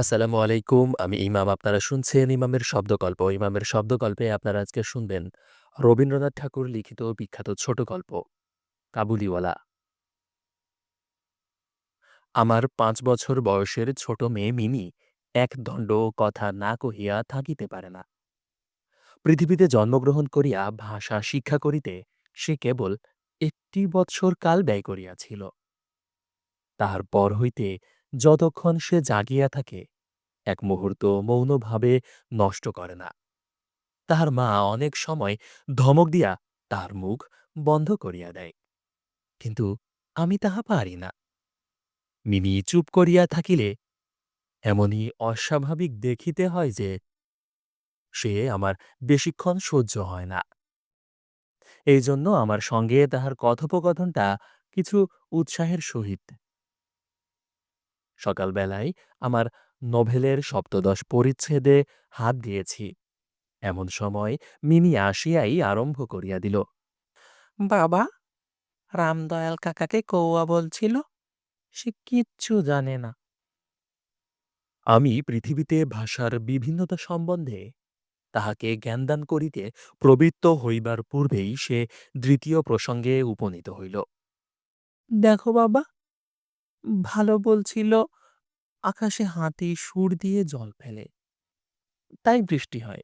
আসসালামু আলাইকুম। আমি ইমাম। আপনারা শুনছেন ইমামের শব্দকল্প। ইমামের শব্দকল্পে আপনারা আজকে শুনবেন রবীন্দ্রনাথ ঠাকুর লিখিত বিখ্যাত ছোট গল্প, 'কাবুলিওয়ালা'। আমার পাঁচ বছর বয়সের ছোট মেয়ে মিনি একদণ্ড কথা না কহিয়া থাকিতে পারে না। পৃথিবীতে জন্মগ্রহণ করিয়া ভাষা শিক্ষা করিতে সে কেবল একটি বৎসর কাল ব্যয় করিয়াছিল। তাহার পর হইতে যতক্ষণ সে জাগিয়া থাকে, এক মুহূর্ত মৌনভাবে নষ্ট করে না। তাহার মা অনেক সময় ধমক দিয়া তাহার মুখ বন্ধ করিয়া দেয়। কিন্তু আমি তাহা পারি না। মিনি চুপ করিয়া থাকিলে এমনই অস্বাভাবিক দেখিতে হয় যে, সে আমার বেশিক্ষণ সহ্য হয় না। এই জন্য আমার সঙ্গে তাহার কথোপকথনটা কিছু উৎসাহের সহিত। সকালবেলায় আমার নভেলের সপ্তদশ পরিচ্ছেদে হাত দিয়েছি। এমন সময় মিনি আসিয়াই আরম্ভ করিয়া দিল। বাবা, রামদয়াল কাকাকে কৌয়া বলছিল, সে কিচ্ছু জানে না আমি পৃথিবীতে ভাষার বিভিন্নতা সম্বন্ধে তাহাকে জ্ঞানদান করিতে প্রবৃত্ত হইবার পূর্বেই সে দ্বিতীয় প্রসঙ্গে উপনীত হইল। দেখো বাবা ভালো বলছিল, আকাশে হাতি সুর দিয়ে জল ফেলে, তাই বৃষ্টি হয়।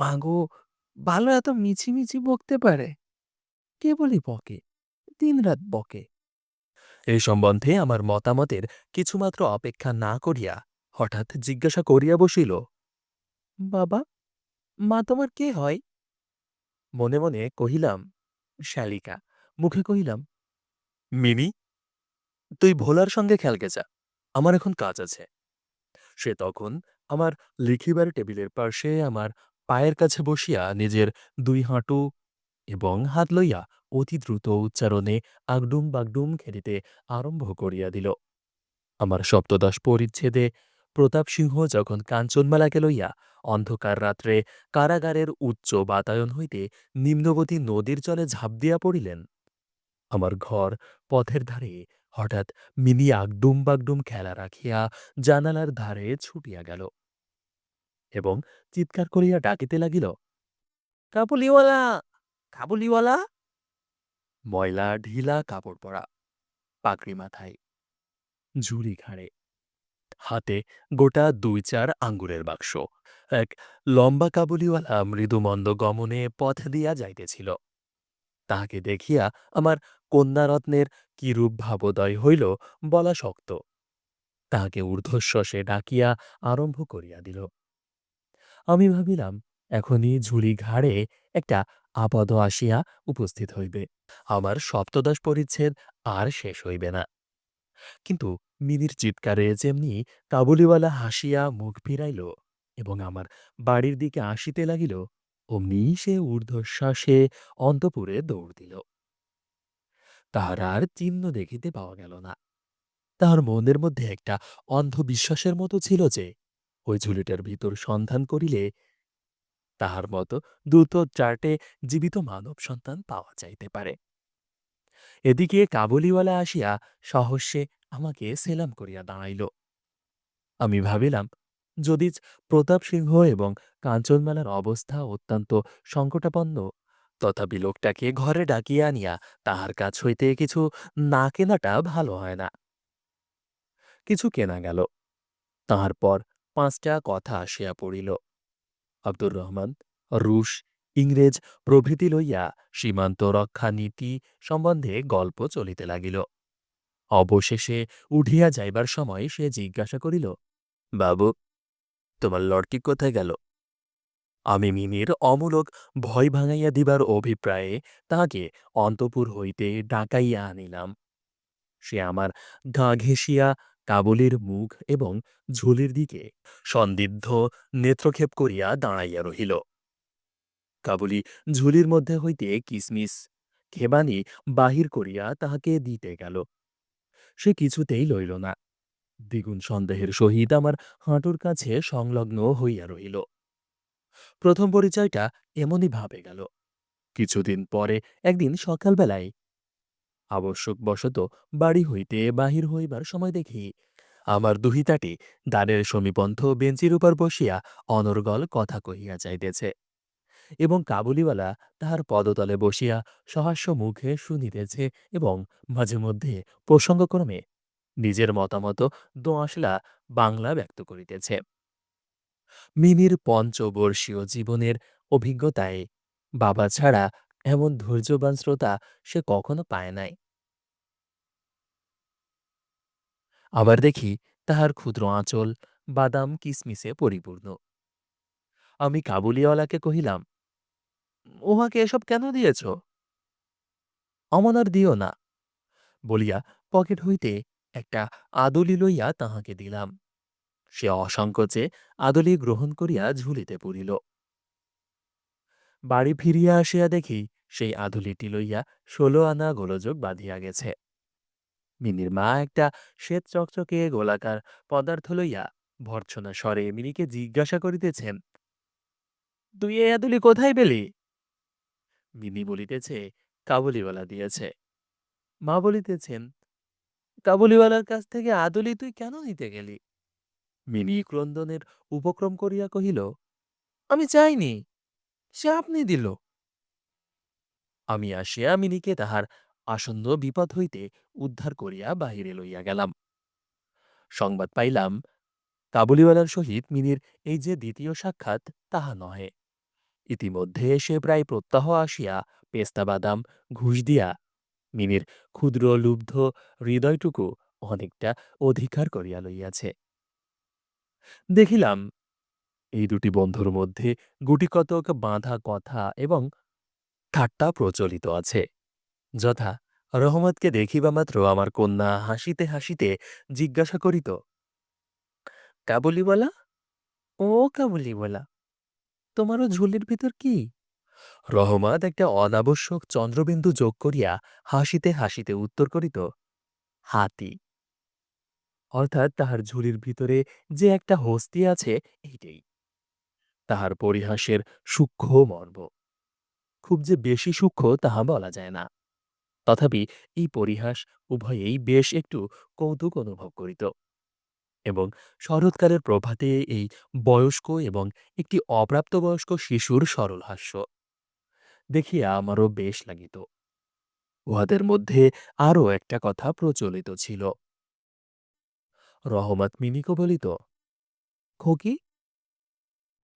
মাগো ভালো এত মিছিমিছি বকতে পারে? কেবলই বকে, দিনরাত বকে। এই সম্বন্ধে আমার মতামতের কিছুমাত্র অপেক্ষা না করিয়া হঠাৎ জিজ্ঞাসা করিয়া বসিল, বাবা, মা তোমার কে হয়? মনে মনে কহিলাম, শালিকা। মুখে কহিলাম মিনি তুই ভোলার সঙ্গে খেলকে যা আমার এখন কাজ আছে। সে তখন আমার লিখিবার টেবিলের পার্শ্বে আমার পায়ের কাছে বসিয়া নিজের দুই হাঁটু এবং হাত লইয়া অতি দ্রুত উচ্চারণে আগডুম বাগডুম খেলিতে আরম্ভ করিয়া দিল। আমার সপ্তদশ পরিচ্ছেদে প্রতাপ সিংহ যখন কাঞ্চনমালাকে লইয়া অন্ধকার রাত্রে কারাগারের উচ্চ বাতায়ন হইতে নিম্নগতি নদীর জলে ঝাঁপ দিয়া পড়িলেন, আমার ঘর পথের ধারে হঠাৎ মিনি আগডুম বাগডুম খেলা রাখিয়া জানালার ধারে ছুটিয়া গেল এবং চিৎকার করিয়া ডাকিতে লাগিল, কাবুলিওয়ালা কাবুলিওয়ালা? ময়লা ঢিলা কাপড় পরা পাকড়ি মাথায় ঝুড়ি ঘাড়ে, হাতে গোটা দুই চার আঙ্গুরের বাক্স, এক লম্বা কাবুলিওয়ালা মৃদুমন্দ গমনে পথ দিয়া যাইতেছিল। তাহাকে দেখিয়া আমার কন্যারত্নের কিরূপ ভাবোদয় হইল বলা শক্ত। তাহাকে ঊর্ধ্বশ্বাসে ডাকিয়া আরম্ভ করিয়া দিল। আমি ভাবিলাম, এখনই ঝুড়ি ঘাড়ে একটা আপদ আসিয়া উপস্থিত হইবে। আমার সপ্তদশ পরিচ্ছেদ আর শেষ হইবে না। কিন্তু মিনির চিৎকারে যেমনি কাবুলিওয়ালা হাসিয়া মুখ ফিরাইল এবং আমার বাড়ির দিকে আসিতে লাগিল, অমনি সে ঊর্ধ্বশ্বাসে অন্তপুরে দৌড় দিল। তাহার আর চিহ্ন দেখিতে পাওয়া গেল না। তাহার মনের মধ্যে একটা অন্ধবিশ্বাসের মতো ছিল যে, ওই ঝুলিটার ভিতর সন্ধান করিলে তাহার মতো দ্রুত চার্টে জীবিত মানব সন্তান পাওয়া যাইতে পারে। এদিকে কাবুলিওয়ালা আসিয়া সহস্যে আমাকে সেলাম করিয়া দাঁড়াইল। আমি ভাবিলাম, যদি প্রতাপ সিংহ এবং কাঞ্চনমেলার অবস্থা অত্যন্ত সংকটাপন্ন তথাপি লোকটাকে ঘরে ডাকিয়া আনিয়া তাহার কাছ হইতে কিছু না কেনাটা ভালো হয় না। কিছু কেনা গেল। তাহার পর পাঁচটা কথা আসিয়া পড়িল। আব্দুর রহমান, রুশ, ইংরেজ প্রভৃতি লইয়া সীমান্ত রক্ষা নীতি সম্বন্ধে গল্প চলিতে লাগিল। অবশেষে উঠিয়া যাইবার সময় সে জিজ্ঞাসা করিল, বাবু, তোমার লড়কি কোথায় গেল? আমি মিনির অমূলক ভয় ভাঙাইয়া দিবার অভিপ্রায়ে তাহাকে অন্তপুর হইতে ডাকাইয়া আনিলাম। সে আমার গা ঘেঁষিয়া কাবুলির মুখ এবং ঝুলির দিকে সন্দিগ্ধ নেত্রক্ষেপ করিয়া দাঁড়াইয়া রহিল। কাবুলি ঝুলির মধ্যে হইতে কিসমিস খেবানি বাহির করিয়া তাহাকে দিতে গেল। সে কিছুতেই লইল না। দ্বিগুণ সন্দেহের সহিত আমার হাঁটুর কাছে সংলগ্ন হইয়া রহিল। প্রথম পরিচয়টা এমনই ভাবে গেল। কিছুদিন পরে একদিন সকালবেলায় আবশ্যকবশত বাড়ি হইতে বাহির হইবার সময় দেখি, আমার দুহিতাটি দ্বারের সমীপন্থ বেঞ্চির উপর বসিয়া অনর্গল কথা কহিয়া যাইতেছে এবং কাবুলিওয়ালা তাহার পদতলে বসিয়া সহাস্য মুখে শুনিতেছে এবং মাঝে মধ্যে প্রসঙ্গক্রমে নিজের মতামত দোঁয়াশলা বাংলা ব্যক্ত করিতেছে। মিনির পঞ্চবর্ষীয় জীবনের অভিজ্ঞতায় বাবা ছাড়া এমন ধৈর্যবান শ্রোতা সে কখনো পায় নাই। আবার দেখি তাহার ক্ষুদ্র আঁচল বাদাম কিসমিসে পরিপূর্ণ। আমি কাবুলিওয়ালাকে কহিলাম, উহাকে এসব কেন দিয়েছ? অমন আর দিও না। বলিয়া পকেট হইতে একটা আদলি লইয়া তাহাকে দিলাম। সে অসংকোচে আদলি গ্রহণ করিয়া ঝুলিতে পড়িল। বাড়ি ফিরিয়া আসিয়া দেখি সেই আদুলিটি লইয়া ষোলো আনা গোলযোগ বাঁধিয়া গেছে। মিনির মা একটা শ্বেত চকচকে গোলাকার পদার্থ লইয়া ভর্ৎসনা স্বরে মিনিকে জিজ্ঞাসা করিতেছেন, তুই এ আদুলি কোথায় পেলি? মিনি বলিতেছে, কাবুলিওয়ালা দিয়েছে। মা বলিতেছেন, কাবুলিওয়ালার কাছ থেকে আদুলি তুই কেন নিতে গেলি? মিনি ক্রন্দনের উপক্রম করিয়া কহিল, আমি চাইনি সে আপনি দিল। আমি আসিয়া মিনিকে তাহার আসন্ন বিপদ হইতে উদ্ধার করিয়া বাহিরে লইয়া গেলাম। সংবাদ পাইলাম, কাবুলিওয়ালার সহিত মিনির এই যে দ্বিতীয় সাক্ষাৎ, তাহা নহে। ইতিমধ্যে সে প্রায় প্রত্যাহ আসিয়া পেস্তা বাদাম, ঘুষ দিয়া মিনির ক্ষুদ্র লুব্ধ হৃদয়টুকু অনেকটা অধিকার করিয়া লইয়াছে। দেখিলাম, এই দুটি বন্ধুর মধ্যে গুটিকতক বাঁধা কথা এবং ঠাট্টা প্রচলিত আছে। যথা রহমতকে দেখিবা মাত্র আমার কন্যা হাসিতে হাসিতে জিজ্ঞাসা করিত, কাবুলিওয়ালা? ও কাবুলিওয়ালা, তোমারও ঝুলির ভিতর কি? রহমত একটা অনাবশ্যক চন্দ্রবিন্দু যোগ করিয়া হাসিতে হাসিতে উত্তর করিত, হাতি। অর্থাৎ তাহার ঝুলির ভিতরে যে একটা হস্তি আছে, এইটাই। তাহার পরিহাসের সূক্ষ্ম মর্ম। খুব যে বেশি সূক্ষ্ম তাহা বলা যায় না। তথাপি এই পরিহাস উভয়েই বেশ একটু কৌতুক অনুভব করিত। এবং শরৎকালের প্রভাতে এই বয়স্ক এবং একটি অপ্রাপ্তবয়স্ক শিশুর সরল হাস্য দেখিয়া আমারও বেশ লাগিত। উহাদের মধ্যে আরও একটা কথা প্রচলিত ছিল। রহমত মিনিকে বলিত খোকি?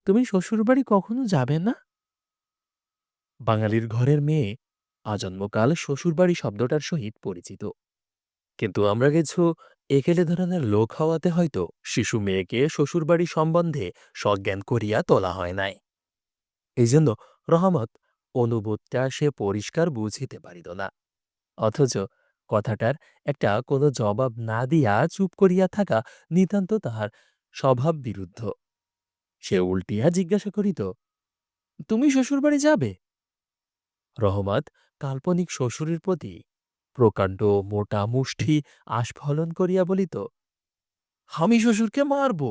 তুমি শ্বশুরবাড়ি কখনো যাবে না? বাঙালির ঘরের মেয়ে, আজন্মকাল শ্বশুরবাড়ি শব্দটার সহিত পরিচিত। কিন্তু আমরা কিছু একেলে ধরনের লোক হওয়াতে হয়তো শিশু মেয়েকে শ্বশুরবাড়ি সম্বন্ধে সজ্ঞান করিয়া তোলা হয় নাই। এই জন্য রহমত অনুবোধটা সে পরিষ্কার বুঝিতে পারিত না। অথচ কথাটার একটা কোনো জবাব না দিয়া চুপ করিয়া থাকা নিতান্ত তাহার স্বভাব বিরুদ্ধ। সে উল্টিয়া জিজ্ঞাসা করিত, তুমি শ্বশুরবাড়ি যাবে? রহমত কাল্পনিক শ্বশুরের প্রতি প্রকাণ্ড মোটা মুষ্টি আস্ফলন করিয়া বলিত, আমি শ্বশুরকে মারব?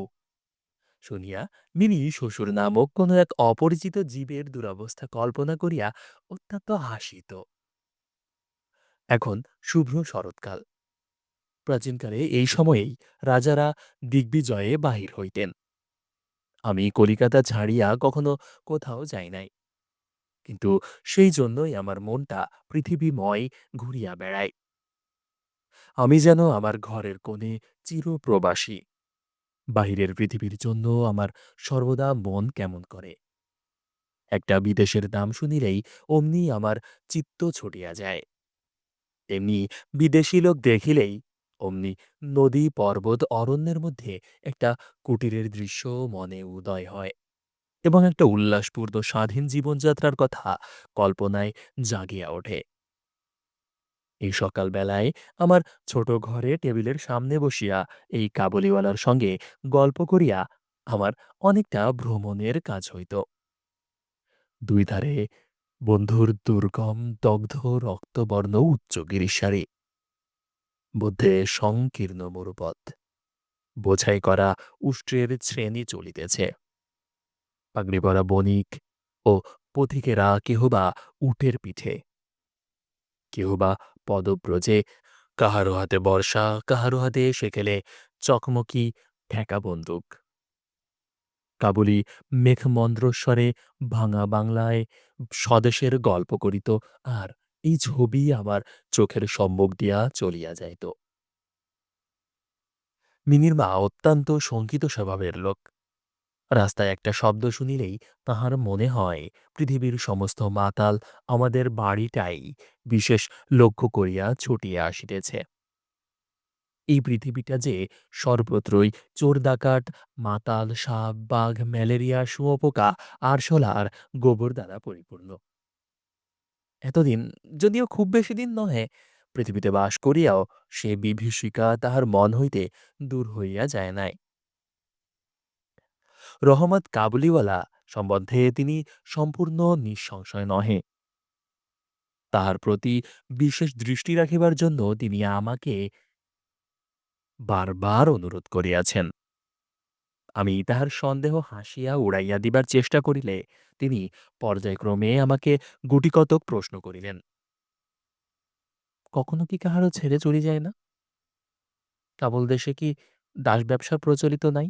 শুনিয়া মিনি শ্বশুর নামক কোনো এক অপরিচিত জীবের দুরবস্থা কল্পনা করিয়া অত্যন্ত হাসিত। এখন শুভ্র শরৎকাল। প্রাচীনকালে এই সময়েই রাজারা দিগ্বিজয়ে বাহির হইতেন। আমি কলিকাতা ছাড়িয়া কখনো কোথাও যাই নাই। কিন্তু সেই জন্যই আমার মনটা পৃথিবীময় ঘুরিয়া বেড়ায়। আমি যেন আমার ঘরের কোণে চিরপ্রবাসী। বাহিরের পৃথিবীর জন্য আমার সর্বদা মন কেমন করে। একটা বিদেশের দাম শুনিলেই অমনি আমার চিত্ত ছুটিয়া যায়। তেমনি বিদেশি লোক দেখিলেই অমনি নদী, পর্বত, অরণ্যের মধ্যে একটা কুটিরের দৃশ্য মনে উদয় হয় এবং একটা উল্লাসপূর্ণ স্বাধীন জীবনযাত্রার কথা কল্পনায় জাগিয়া ওঠে। এই সকালবেলায় আমার ছোট ঘরে টেবিলের সামনে বসিয়া এই কাবুলিওয়ালার সঙ্গে গল্প করিয়া আমার অনেকটা ভ্রমণের কাজ হইত। দুই ধারে বন্ধুর দুর্গম, দগ্ধ রক্তবর্ণ উচ্চ গিরিসারি মধ্যে সংকীর্ণ মরুপথ। বোঝাই করা উষ্ট্রের শ্রেণি চলিতেছে। পাগড়ি পরা বণিক ও পথিকেরা কেহবা উটের পিঠে। কেহবা পদব্রজে, কাহারো হাতে বর্ষা, কাহারো হাতে সেকেলে চকমকি, ঠেকা বন্দুক। কাবুলি মেঘমন্দ্রস্বরে ভাঙা বাংলায় স্বদেশের গল্প করিত আর এই ছবি আমার চোখের সম্মুখ দিয়া চলিয়া যাইত মিনির মা অত্যন্ত শঙ্কিত স্বভাবের লোক। রাস্তায় একটা শব্দ শুনিলেই তাহার মনে হয়, পৃথিবীর সমস্ত মাতাল আমাদের বাড়িটাই বিশেষ লক্ষ্য করিয়া ছুটিয়া আসিতেছে। এই পৃথিবীটা যে সর্বত্রই চোর ডাকাত, মাতাল সাপ, বাঘ, ম্যালেরিয়া, শুঁয়োপোকা আরশোলা আর গোবর দ্বারা পরিপূর্ণ। এতদিন যদিও খুব বেশি দিন নহে, পৃথিবীতে বাস করিয়াও সে বিভীষিকা তাহার মন হইতে দূর হইয়া যায় নাই। রহমত কাবুলিওয়ালা সম্বন্ধে তিনি সম্পূর্ণ নিঃসংশয় নহে। তাহার প্রতি বিশেষ দৃষ্টি রাখিবার জন্য তিনি আমাকে বারবার অনুরোধ করিয়াছেন। আমি তাহার সন্দেহ হাসিয়া উড়াইয়া দিবার চেষ্টা করিলে তিনি পর্যায়ক্রমে আমাকে গুটিকতক প্রশ্ন করিলেন। কখনো কি কাহারও ছেড়ে চলে যায় না? কাবুল দেশে কি দাস ব্যবসা প্রচলিত নাই?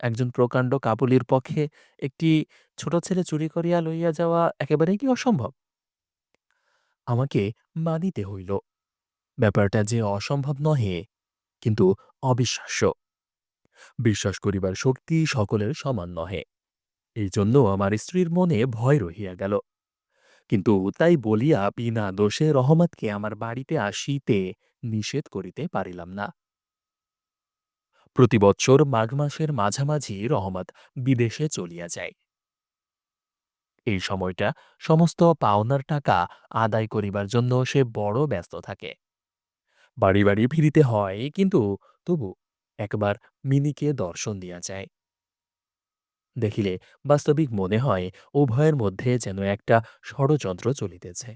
একজন প্রকাণ্ড কাবুলির পক্ষে একটি ছোট ছেলে চুরি করিয়া লইয়া যাওয়া একেবারেই কি অসম্ভব? আমাকে মানিতে হইল। ব্যাপারটা যে অসম্ভব নহে কিন্তু অবিশ্বাস্য। বিশ্বাস করিবার শক্তি সকলের সমান নহে। এই জন্য আমার স্ত্রীর মনে ভয় রহিয়া গেল। কিন্তু তাই বলিয়া বিনা দোষে রহমতকে আমার বাড়িতে আসিতে নিষেধ করিতে পারিলাম না। প্রতি বৎসর মাঘ মাসের মাঝামাঝি রহমত বিদেশে চলিয়া যায়। এই সময়টা সমস্ত পাওনার টাকা আদায় করিবার জন্য সে বড় ব্যস্ত থাকে। বাড়ি বাড়ি ফিরিতে হয়। কিন্তু তবু একবার মিনিকে দর্শন দিয়া যায়। দেখিলে বাস্তবিক মনে হয়, উভয়ের মধ্যে যেন একটা ষড়যন্ত্র চলিতেছে।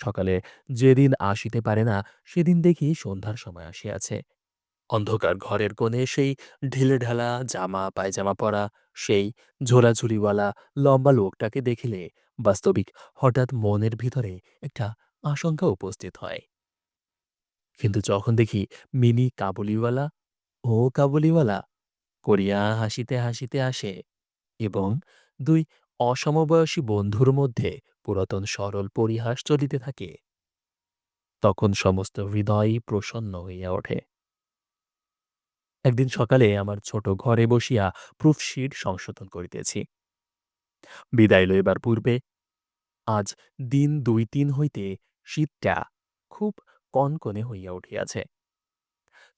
সকালে যেদিন আসিতে পারে না, সেদিন দেখি সন্ধ্যার সময় আসিয়াছে। অন্ধকার ঘরের কোণে সেই ঢিলেঢালা, জামা, পায়জামা পরা, সেই ঝোলাঝুলিওয়ালা, লম্বা লোকটাকে দেখিলে বাস্তবিক হঠাৎ মনের ভিতরে একটা আশঙ্কা উপস্থিত হয়। কিন্তু যখন দেখি মিনি কাবুলিওয়ালা ও কাবুলিওয়ালা করিয়া হাসিতে হাসিতে আসে এবং দুই অসমবয়সী বন্ধুর মধ্যে পুরাতন সরল পরিহাস চলিতে থাকে, তখন সমস্ত হৃদয়ই প্রসন্ন হইয়া ওঠে। একদিন সকালে আমার ছোট ঘরে বসিয়া প্রুফশিট সংশোধন করিতেছি। বিদায় লইবার পূর্বে আজ দিন দুই তিন হইতে শীতটা খুব কনকনে হইয়া উঠিয়াছে।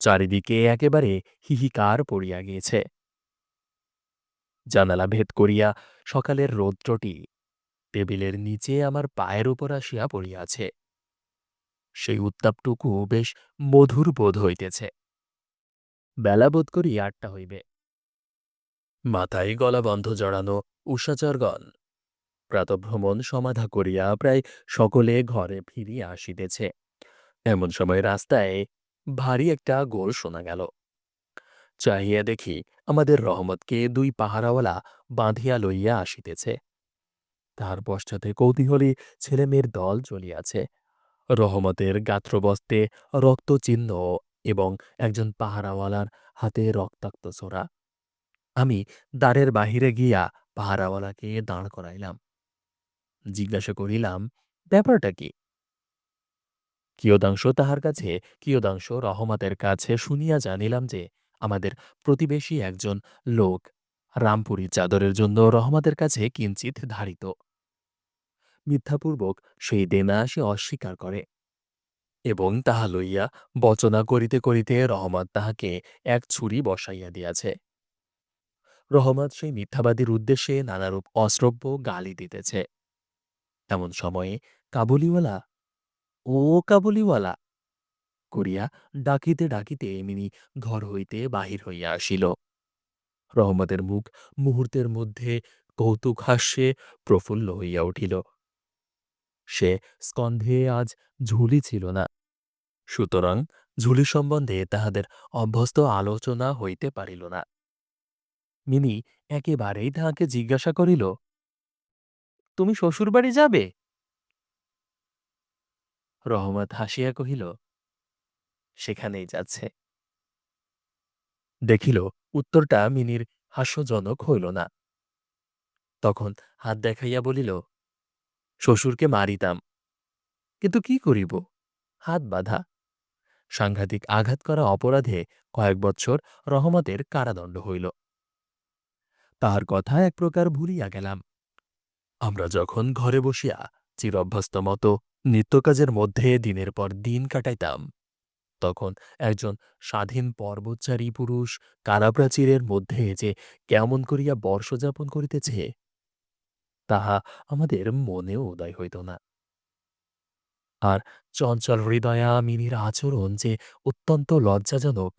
চারিদিকে একেবারে হিহিকার পড়িয়া গিয়েছে। জানালা ভেদ করিয়া সকালের রৌদ্রটি টেবিলের নিচে আমার পায়ের উপর আসিয়া পড়িয়াছে। সেই উত্তাপটুকু বেশ মধুর বোধ হইতেছে। বেলা বোধ করি আটটা হইবে। মাথায় গলা বন্ধ জড়ানো উষাচরগণ প্রাতভ্রমণ সমাধা করিয়া প্রায় সকলে ঘরে ফিরিয়া আসিতেছে। এমন সময় রাস্তায় ভারী একটা গোল শোনা গেল। চাহিয়া দেখি আমাদের রহমতকে দুই পাহারাওয়ালা বাঁধিয়া লইয়া আসিতেছে। তার পশ্চাতে কৌতূহলী ছেলেমেয়ের দল চলিয়াছে। রহমতের গাত্রবস্তে রক্তচিহ্ন এবং একজন পাহারাওয়ালার হাতে রক্তাক্ত ছোড়া আমি দ্বারের বাহিরে গিয়া পাহারাওয়ালাকে দাঁড় করাইলাম। জিজ্ঞাসা করিলাম, ব্যাপারটা কি? কিয়দাংশ তাহার কাছে, কিয়দাংশ রহমতের কাছে শুনিয়া জানিলাম যে, আমাদের প্রতিবেশী একজন লোক রামপুরি চাদরের জন্য রহমতের কাছে কিঞ্চিত ধারিত। মিথ্যাপূর্বক সেই দেনা সে অস্বীকার করে এবং তাহা লইয়া বচনা করিতে করিতে রহমত তাহাকে এক ছুরি বসাইয়া দিয়াছে। রহমত সেই মিথ্যাবাদীর উদ্দেশ্যে নানারূপ অশ্রব্য গালি দিতেছে। এমন সময়ে কাবুলিওয়ালা ও কাবুলিওয়ালা করিয়া ডাকিতে ডাকিতে মিনি ঘর হইতে বাহির হইয়া আসিল। রহমতের মুখ মুহূর্তের মধ্যে কৌতুক হাস্যে প্রফুল্ল হইয়া উঠিল। সে স্কন্ধে আজ ঝুলি ছিল না। সুতরাং ঝুলি সম্বন্ধে তাহাদের অভ্যস্ত আলোচনা হইতে পারিল না। মিনি একেবারেই তাহাকে জিজ্ঞাসা করিল, তুমি শ্বশুরবাড়ি যাবে? রহমত হাসিয়া কহিল, সেখানেই যাচ্ছে। দেখিল, উত্তরটা মিনির হাস্যজনক হইল না। তখন হাত দেখাইয়া বলিল, শ্বশুরকে মারিতাম, কিন্তু কি করিব? হাত বাঁধা। সাংঘাতিক আঘাত করা অপরাধে কয়েক বৎসর রহমতের কারাদণ্ড হইল। তাহার কথা এক প্রকার ভুলিয়া গেলাম। আমরা যখন ঘরে বসিয়া চিরভ্যস্ত মতো নিত্যকাজের মধ্যে দিনের পর দিন কাটাইতাম। তখন একজন স্বাধীন পর্বতচারী পুরুষ কারাপ্রাচীরের মধ্যে যে কেমন করিয়া বর্ষযাপন করিতেছে, তাহা আমাদের মনেও উদয় হইত না। আর চঞ্চল হৃদয়া মিনির আচরণ যে অত্যন্ত লজ্জাজনক,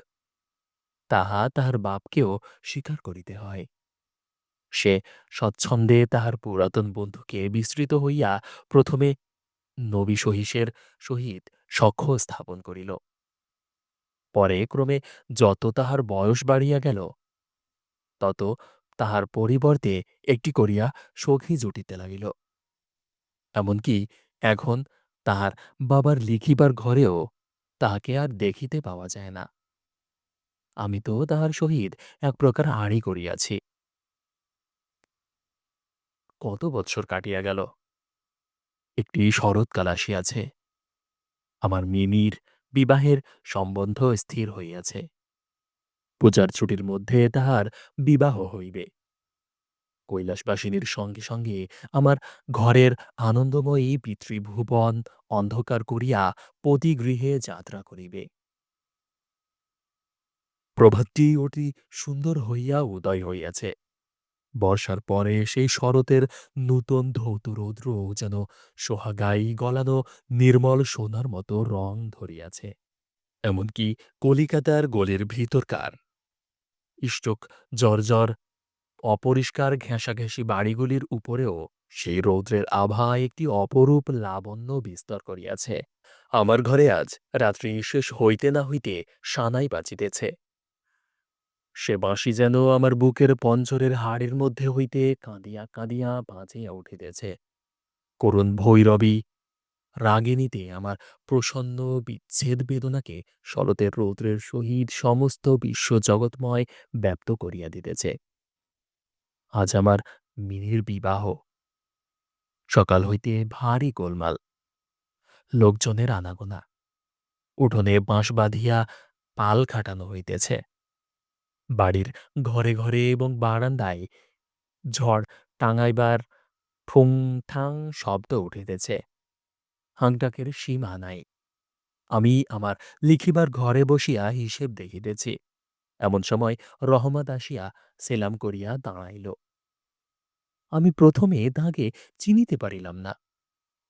তাহা তাহার বাপকেও স্বীকার করিতে হয়। সে স্বচ্ছন্দে তাহার পুরাতন বন্ধুকে বিস্তৃত হইয়া প্রথমে নবী সহিসের সহিত সখ্য স্থাপন করিল। পরে ক্রমে যত তাহার বয়স বাড়িয়া গেল, তত তাহার পরিবর্তে একটি করিয়া সখী জুটিতে লাগিল। এমনকি এখন তাহার বাবার লিখিবার ঘরেও তাহাকে আর দেখিতে পাওয়া যায় না। আমি তো তাহার সহিত এক প্রকার আড়ি করিয়াছি। কত বৎসর কাটিয়া গেল? একটি শরৎকাল আসিয়াছে। আমার মিনির বিবাহের সম্বন্ধ স্থির হইয়াছে। পূজার ছুটির মধ্যে তাহার বিবাহ হইবে। কৈলাসবাসিনীর সঙ্গে সঙ্গে আমার ঘরের আনন্দময়ী পিতৃভুবন অন্ধকার করিয়া পতিগৃহে যাত্রা করিবে। প্রভাতটি অতি সুন্দর হইয়া উদয় হইয়াছে। বর্ষার পরে সেই শরতের নূতন ধৌত রৌদ্র যেন সোহাগাই গলানো নির্মল সোনার মতো রং ধরিয়াছে। এমনকি কলিকাতার গলির ভিতরকার। ইষ্টক জর্জর অপরিষ্কার ঘেঁষাঘেঁষি বাড়িগুলির উপরেও সেই রৌদ্রের আভা একটি অপরূপ লাবণ্য বিস্তর করিয়াছে। আমার ঘরে আজ রাত্রি শেষ হইতে না হইতে সানাই বাজিতেছে। সে বাঁশি যেন আমার বুকের পঞ্জরের হাড়ের মধ্যে হইতে কাঁদিয়া কাঁদিয়া বাজিয়া উঠিতেছে। করুণ ভৈরবী, রাগিনীতে আমার প্রসন্ন বিচ্ছেদ বেদনাকে শরতের রৌদ্রের সহিত সমস্ত বিশ্ব জগৎময় ব্যপ্ত করিয়া দিতেছে। আজ আমার মিনির বিবাহ। সকাল হইতে ভারী গোলমাল। লোকজনের আনাগোনা। উঠোনে বাঁশ বাঁধিয়া পাল খাটানো হইতেছে। বাড়ির ঘরে ঘরে এবং বারান্দায় ঝড় টাঙাইবার ঠুং ঠাং শব্দ উঠিতেছে। হাঁকডাকের সীমা নাই। আমি আমার লিখিবার ঘরে বসিয়া হিসেব দেখিতেছি। এমন সময় রহমত আসিয়া সেলাম করিয়া দাঁড়াইল। আমি প্রথমে তাঁকে চিনিতে পারিলাম না।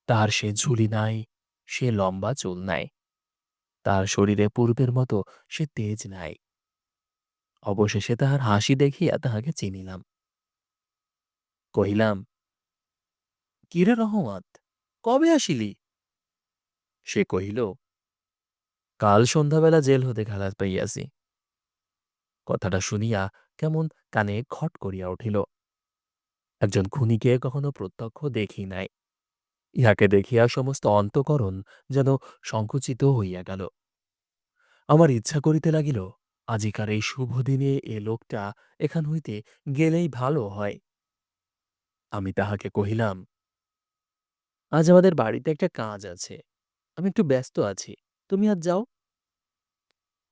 তার সে ঝুলি নাই, সে লম্বা চুল নাই। তার শরীরে পূর্বের মতো সে তেজ নাই। অবশেষে তাহার হাসি দেখিয়া তাহাকে চিনিলাম। কহিলাম, কিরে রহমত, কবে আসিলি? সে কহিল, কাল সন্ধ্যাবেলা জেল হতে খালাস পাইয়াছি। কথাটা শুনিয়া কেমন কানে খট করিয়া উঠিল। একজন খুনিকে কখনো প্রত্যক্ষ দেখি নাই। ইহাকে দেখিয়া সমস্ত অন্তকরণ যেন সংকুচিত হইয়া গেল। আমার ইচ্ছা করিতে লাগিল আজিকার এই শুভ দিনে এ লোকটা এখান হইতে গেলেই ভালো হয়। আমি তাহাকে কহিলাম, আজ আমাদের বাড়িতে একটা কাজ আছে। আমি একটু ব্যস্ত আছি। তুমি আজ যাও।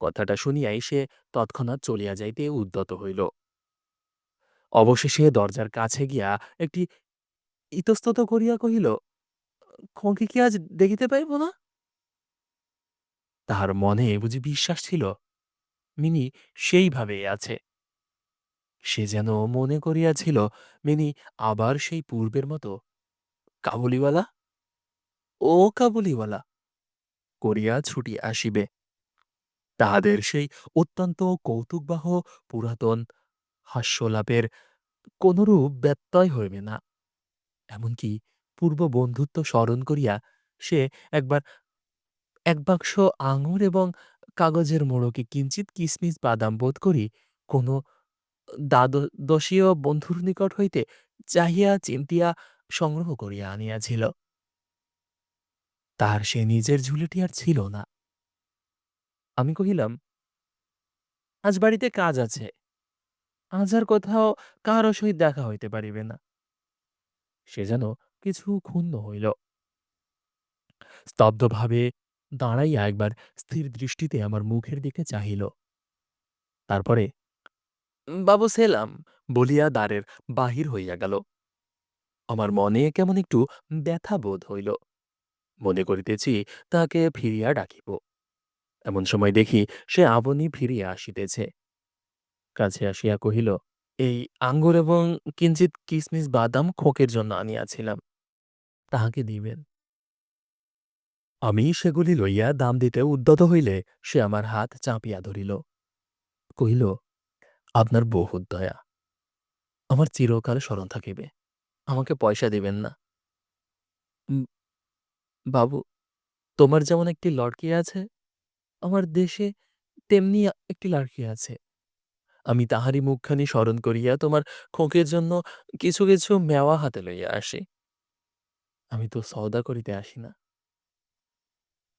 কথাটা শুনিয়াই সে তৎক্ষণাৎ চলিয়া যাইতে উদ্যত হইল। অবশেষে দরজার কাছে গিয়া একটি ইতস্তত করিয়া কহিল খোঁকে কি আজ দেখিতে পাইব না? তাহার মনে বুঝি বিশ্বাস ছিল মিনি সেইভাবে আছে। সে যেন মনে করিয়াছিল, মিনি, আবার সেই পূর্বের মতো। কাবুলিওয়ালা? ও কাবুলিওয়ালা। করিয়া ছুটি আসিবে। তাহাদের সেই অত্যন্ত কৌতুকবাহ, পুরাতন হাস্যলাপের কোনরূপ ব্যত্যয় হইবে না। এমনকি পূর্ব বন্ধুত্ব স্মরণ করিয়া সে একবার, এক বাক্স আঙুর এবং কাগজের মোড়কে কিঞ্চিত কিসমিস বাদাম বোধ করি কোনো দ্বাদশীয় বন্ধুর নিকট হইতে চাহিয়া চিন্তিয়া সংগ্রহ করিয়া আনিয়াছিল। তার সে নিজের ঝুলিটি আর ছিল না। আমি কহিলাম, আজ বাড়িতে কাজ আছে। আজ আর কোথাও কারও সহিত দেখা হইতে পারিবে না। সে যেন কিছু ক্ষুণ্ণ হইল। স্তব্ধভাবে দাঁড়াইয়া একবার স্থির দৃষ্টিতে আমার মুখের দিকে চাহিল। তারপরে, বাবু সেলাম, বলিয়া দ্বারের বাহির হইয়া গেল। আমার মনে কেমন একটু ব্যথা বোধ হইল। মনে করিতেছি তাহাকে ফিরিয়া ডাকিব। এমন সময় দেখি সে আবনি ফিরিয়া আসিতেছে। কাছে আসিয়া কহিল, এই আঙ্গুর এবং কিঞ্চিত কিসমিস বাদাম খোকের জন্য আনিয়াছিলাম। তাহাকে দিবেন। আমি সেগুলি লইয়া দাম দিতে উদ্যত হইলে সে আমার হাত চাপিয়া ধরিল। কহিল, আপনার বহুত দয়া। আমার চিরকাল স্মরণ থাকিবে। আমাকে পয়সা দিবেন না। বাবু, তোমার যেমন একটি লড়কি আছে, আমার দেশে তেমনি একটি লড়কি আছে। আমি তাহারই মুখখানি স্মরণ করিয়া তোমার খোঁকের জন্য কিছু কিছু মেওয়া হাতে লইয়া আসি। আমি তো সওদা করিতে আসি না।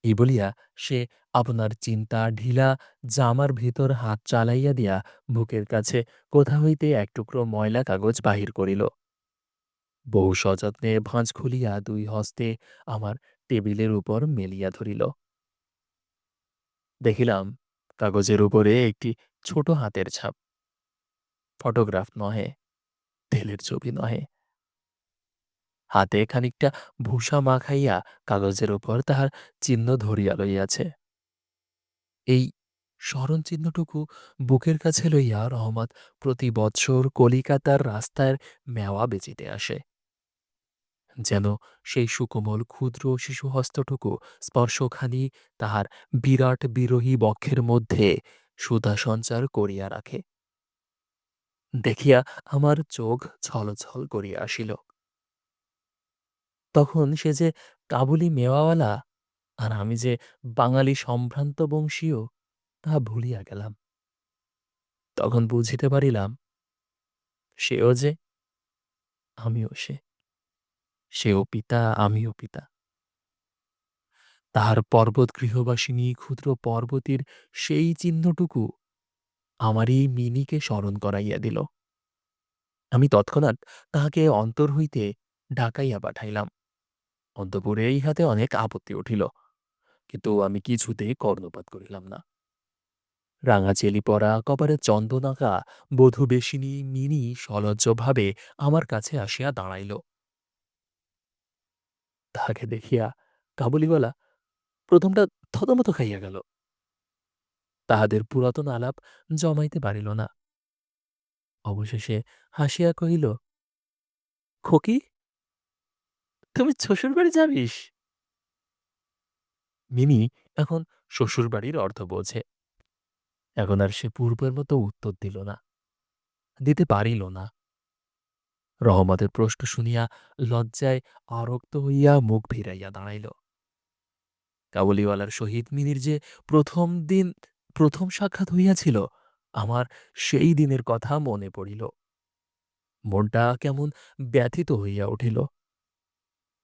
এই বলিয়া সে আপনার চিন্তা ঢিলা জামার ভিতর হাত চালাইয়া দিয়া বুকের কাছে কোথা হইতে এক টুকরো ময়লা কাগজ বাহির করিল। বহু সযত্নে ভাঁজ খুলিয়া দুই হস্তে আমার টেবিলের উপর মেলিয়া ধরিল। দেখিলাম কাগজের উপরে একটি ছোট হাতের ছাপ। ফটোগ্রাফ নহে, তেলের ছবি নহে। হাতে খানিকটা ভূষা মাখাইয়া কাগজের উপর তাহার চিহ্ন ধরিয়া লইয়াছে। এই স্মরণ চিহ্নটুকু বুকের কাছে লইয়া রহমত প্রতি বৎসর কলিকাতার রাস্তার মেওয়া বেচিতে আসে। যেন সেই সুকোমল ক্ষুদ্র শিশুহস্তটুকু স্পর্শখানি তাহার বিরাট বিরোহী বক্ষের মধ্যে সুধা সঞ্চার করিয়া রাখে। দেখিয়া আমার চোখ ছলছল করিয়া আসিল। তখন সে যে কাবুলি মেওয়াওয়ালা আর আমি যে বাঙালি সম্ভ্রান্ত বংশীয় তাহা ভুলিয়া গেলাম। তখন বুঝিতে পারিলাম, সেও যে আমিও সে। সেও পিতা, আমিও পিতা। তাহার পর্বত গৃহবাসিনী ক্ষুদ্র পর্বতীর সেই চিহ্নটুকু আমারই মিনিকে স্মরণ করাইয়া দিল। আমি তৎক্ষণাৎ তাহাকে অন্তর হইতে ঢাকাইয়া পাঠাইলাম। অন্তপুরে ইহাতে অনেক আপত্তি উঠিল, কিন্তু আমি কিছুতেই কর্ণপাত করিলাম না। রাঙা চেলি পরা কপারে চন্দন আঁকা বধূবেশিনী মিনি সলজ্জভাবে আমার কাছে আসিয়া দাঁড়াইল। তাহাকে দেখিয়া কাবুলিওয়ালা প্রথমটা থতমত খাইয়া গেল। তাহাদের পুরাতন আলাপ জমাইতে পারিল না। অবশেষে হাসিয়া কহিল, খোকি তুমি শ্বশুর বাড়ি যাবিস? মিনি এখন শ্বশুরবাড়ির অর্থ বোঝে। এখন আর সে পূর্বের মতো উত্তর দিল না, দিতে পারিল না। রহমতের প্রশ্ন শুনিয়া লজ্জায় আরক্ত হইয়া মুখ ফিরাইয়া দাঁড়াইল। কাবুলিওয়ালার সহিত মিনির যে প্রথম দিন, প্রথম সাক্ষাৎ হইয়াছিল, আমার সেই দিনের কথা মনে পড়িল। মনটা কেমন ব্যথিত হইয়া উঠিল।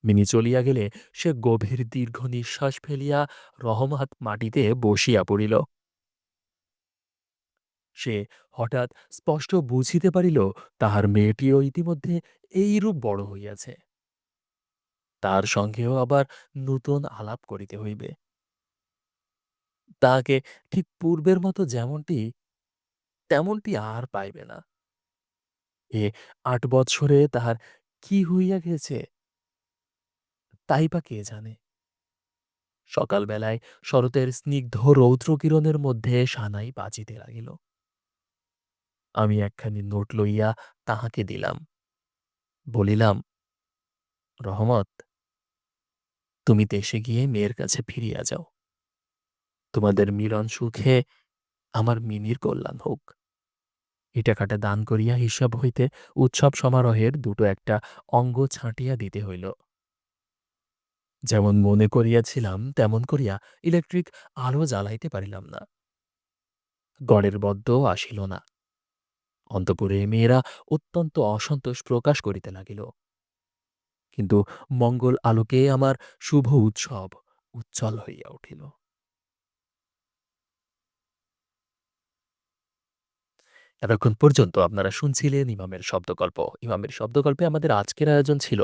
মিনি চলিয়া গেলে সে গভীর দীর্ঘ নিঃশ্বাস ফেলিয়া রহমাত মাটিতে বসিয়া পড়িল। সে হঠাৎ স্পষ্ট বুঝিতে পারিল, তাহার মেয়েটিও ইতিমধ্যে এইরূপ বড় হইয়াছে। তার সঙ্গেও আবার নূতন আলাপ করিতে হইবে। তাহাকে ঠিক পূর্বের মতো যেমনটি, তেমনটি আর পাইবে না। এ আট বৎসরে তাহার কি হইয়া গেছে? তাই বা কে জানে? সকালবেলায় শরতের স্নিগ্ধ রৌদ্রকিরণের মধ্যে সানাই বাজিতে লাগিল। আমি একখানি নোট লইয়া তাহাকে দিলাম। বলিলাম, রহমত, তুমি দেশে গিয়ে মেয়ের কাছে ফিরিয়া যাও। তোমাদের মিলন সুখে আমার মিনির কল্যাণ হোক। ইটাকাটা দান করিয়া হিসাব হইতে উৎসব সমারোহের দুটো একটা অঙ্গ ছাঁটিয়া দিতে হইল। যেমন মনে করিয়াছিলাম, তেমন করিয়া ইলেকট্রিক আলো জ্বালাইতে পারিলাম না। গড়ের বদ্ধ আসিল না। অন্তপুরে মেয়েরা অত্যন্ত অসন্তোষ প্রকাশ করিতে লাগিল। কিন্তু মঙ্গল আলোকে আমার শুভ উৎসব উজ্জ্বল হইয়া উঠিল। এতক্ষণ পর্যন্ত আপনারা শুনছিলেন ইমামের শব্দগল্প ইমামের শব্দগল্পে আমাদের আজকের আয়োজন ছিল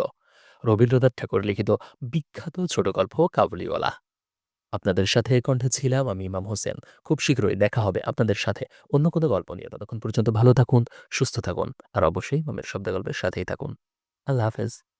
রবীন্দ্রনাথ ঠাকুর লিখিত বিখ্যাত ছোট গল্প কাবুলিওয়ালা। আপনাদের সাথে কণ্ঠে ছিলাম আমি ইমাম হোসেন। খুব শীঘ্রই দেখা হবে আপনাদের সাথে অন্য কোনো গল্প নিয়ে। ততক্ষণ পর্যন্ত ভালো থাকুন, সুস্থ থাকুন, আর অবশ্যই ইমামের শব্দগল্পের সাথেই থাকুন। আল্লাহ হাফেজ।